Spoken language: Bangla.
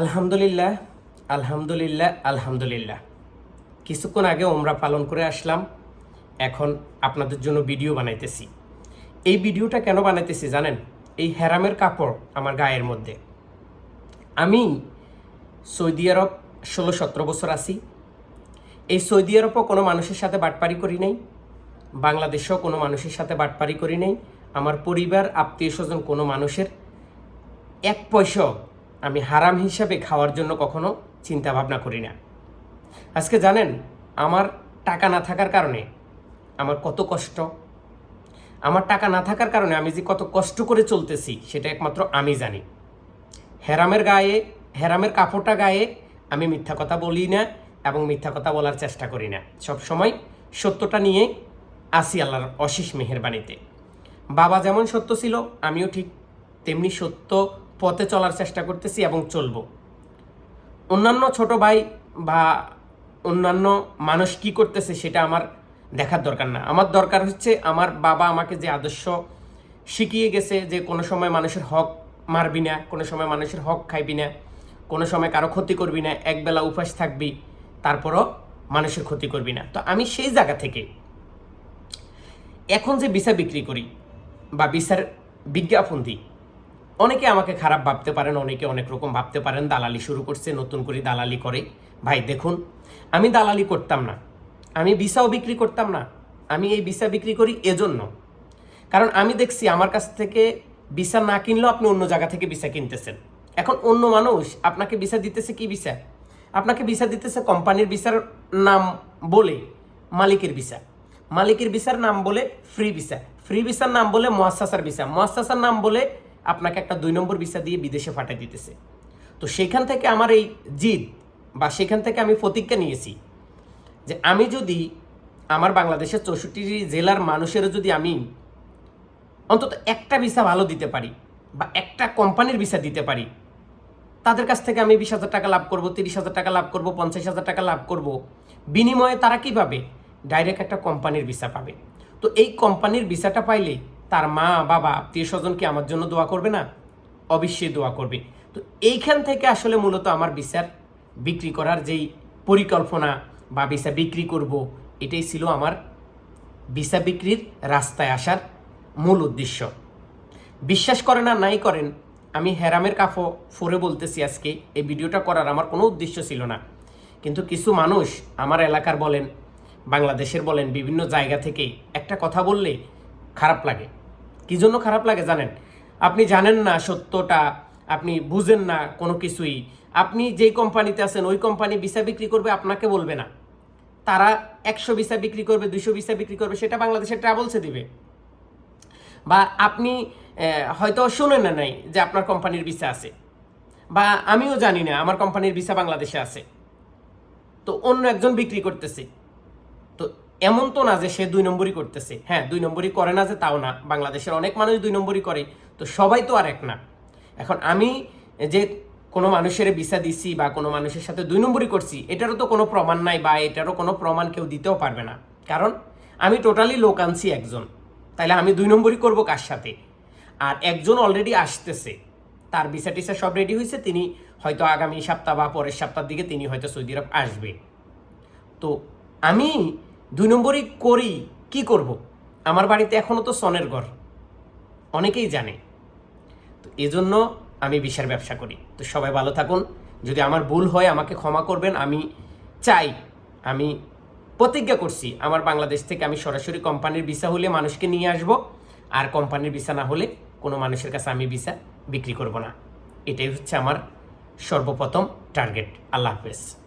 আলহামদুলিল্লাহ আলহামদুলিল্লাহ আলহামদুলিল্লাহ। কিছুক্ষণ আগে ওমরা পালন করে আসলাম। এখন আপনাদের জন্য ভিডিও বানাইতেছি। এই ভিডিওটা কেন বানাইতেছি জানেন? এই হেরামের কাপড় আমার গায়ের মধ্যে। আমি সৌদি আরব ষোলো সতেরো বছর আছি। এই সৌদি আরবও কোনো মানুষের সাথে বাটপারি করি নাই। বাংলাদেশেও কোনো মানুষের সাথে বাটপারি করি নাই। আমার পরিবার আত্মীয় স্বজন কোনো মানুষের এক পয়সাও আমি হারাম হিসাবে খাওয়ার জন্য কখনো চিন্তা ভাবনা করি না। আজকে জানেন, আমার টাকা না থাকার কারণে আমার কত কষ্ট। আমার টাকা না থাকার কারণে আমি যে কত কষ্ট করে চলতেছি, সেটা একমাত্র আমি জানি। হেরামের গায়ে, হেরামের কাপড়টা গায়ে আমি মিথ্যা কথা বলি না এবং মিথ্যা কথা বলার চেষ্টা করি না। সব সময় সত্যটা নিয়ে আসি আল্লাহর অশেষ মেহেরবানিতে। বাবা যেমন সত্য ছিল, আমিও ঠিক তেমনি সত্য পথে চলার চেষ্টা করতেছি এবং চলবো। অন্যান্য ছোট ভাই বা অন্যান্য মানুষ কি করতেছে সেটা আমার দেখার দরকার না। আমার দরকার হচ্ছে আমার বাবা আমাকে যে আদর্শ শিখিয়ে গেছে যে কোনো সময় মানুষের হক মারবি না, কোনো সময় মানুষের হক খাইবি না, কোনো সময় কারও ক্ষতি করবি না একবেলা উপাস থাকবি, তারপরও মানুষের ক্ষতি করবি না। তো আমি সেই জায়গা থেকে এখন যে ভিসা বিক্রি করি বা ভিসার বিজ্ঞাপন দিই অনেকে আমাকে খারাপ ভাবতে পারেন, অনেকে অনেক রকম ভাবতে পারেন, দালালি শুরু করছে, নতুন করে দালালি করে। ভাই, দেখুন, আমি দালালি করতাম না। আমি ভিসাও বিক্রি করতাম না। আমি এই ভিসা বিক্রি করি এজন্য। কারণ আমি দেখছি আমার কাছ থেকে ভিসা না কিনলেও আপনি অন্য জায়গা থেকে ভিসা কিনতেছেন। এখন অন্য মানুষ আপনাকে ভিসা দিতেছে কি ভিসা? আপনাকে ভিসা দিতেছে কোম্পানির ভিসার নাম বলে মালিকের ভিসা। মালিকের ভিসার নাম বলে ফ্রি ভিসা। ফ্রি ভিসার নাম বলে মোয়াসাসার ভিসা। মোয়াসাসার নাম বলে আপনাকে একটা দুই নম্বর ভিসা দিয়ে বিদেশে পাঠিয়ে দিতেছে। তো সেখান থেকে আমার এই জিদ বা সেখান থেকে আমি প্রতিজ্ঞা নিয়েছি যে আমি যদি আমার বাংলাদেশের চৌষট্টি জেলার মানুষেরও যদি আমি অন্তত একটা ভিসা ভালো দিতে পারি বা একটা কোম্পানির ভিসা দিতে পারি, তাদের কাছ থেকে আমি বিশ হাজার টাকা লাভ করব, তিরিশ হাজার টাকা লাভ করব, পঞ্চাশ হাজার টাকা লাভ করব, বিনিময়ে তারা কি পাবে ডাইরেক্ট একটা কোম্পানির ভিসা পাবে। তো এই কোম্পানির ভিসাটা পাইলে তার মা, বাবা আত্মীয় স্বজন কি আমার জন্য দোয়া করবে না? অবশ্যই দোয়া করবে। তো এইখান থেকে আসলে মূলত আমার ভিসার বিক্রি করার যেই পরিকল্পনা বা ভিসা বিক্রি করব, এটাই ছিল আমার ভিসা বিক্রির রাস্তায় আসার মূল উদ্দেশ্য। বিশ্বাস করেন আর নাই করেন, আমি হেরামের কাফো ফোরে বলতেছি আজকে, এই ভিডিওটা করার আমার কোনো উদ্দেশ্য ছিল না। কিন্তু কিছু মানুষ আমার এলাকার বলেন, বাংলাদেশের বলেন, বিভিন্ন জায়গা থেকে একটা কথা বললে খারাপ লাগে। কি জন্য খারাপ লাগে জানেন? আপনি জানেন না সত্যটা, আপনি বুঝেন না কোনো কিছুই। আপনি যেই কোম্পানিতে আছেন, ওই কোম্পানি ভিসা বিক্রি করবে আপনাকে বলবে না। তারা একশো ভিসা বিক্রি করবে দুশো ভিসা বিক্রি করবে, সেটা বাংলাদেশের ট্রাভেলসে দিবে। বা আপনি হয়তো শুনেন না নাই যে আপনার কোম্পানির ভিসা আছে। বা আমিও জানি না আমার কোম্পানির ভিসা বাংলাদেশে আছে। তো অন্য একজন বিক্রি করতেছে। এমন তো না যে সে দুই নম্বরই করতেছে। হ্যাঁ দুই নম্বরই করে না যে তাও না। বাংলাদেশের অনেক মানুষ দুই নম্বরই করে। তো সবাই তো আর এক না। এখন আমি যে কোনো মানুষের ভিসা দিছি বা কোনো মানুষের সাথে দুই নম্বরই করছি, এটারও তো কোনো প্রমাণ নাই বা এটারও কোনো প্রমাণ কেউ দিতেও পারবে না। কারণ আমি টোটালি লোক আনছি একজন। তাহলে আমি দুই নম্বরই করব কার সাথে? আর একজন অলরেডি আসতেছে। তার ভিসা টিসা সব রেডি হয়েছে তিনি হয়তো আগামী সপ্তাহ বা পরের সপ্তাহের দিকে তিনি হয়তো সৌদি আরব আসবে। তো আমি দুই নম্বরই করি, কি করব? আমার বাড়িতে এখনও তো সনের ঘর। অনেকেই জানে। তো এজন্য আমি বিশার ব্যবসা করি। তো সবাই ভালো থাকুন। যদি আমার ভুল হয়, আমাকে ক্ষমা করবেন। আমি চাই, আমি প্রতিজ্ঞা করছি, আমার বাংলাদেশ থেকে আমি সরাসরি কোম্পানির ভিসা হলে মানুষকে নিয়ে আসব। আর কোম্পানির ভিসা না হলে কোনো মানুষের কাছে আমি ভিসা বিক্রি করব না। এটাই হচ্ছে আমার সর্বপ্রথম টার্গেট। আল্লাহ হাফেজ।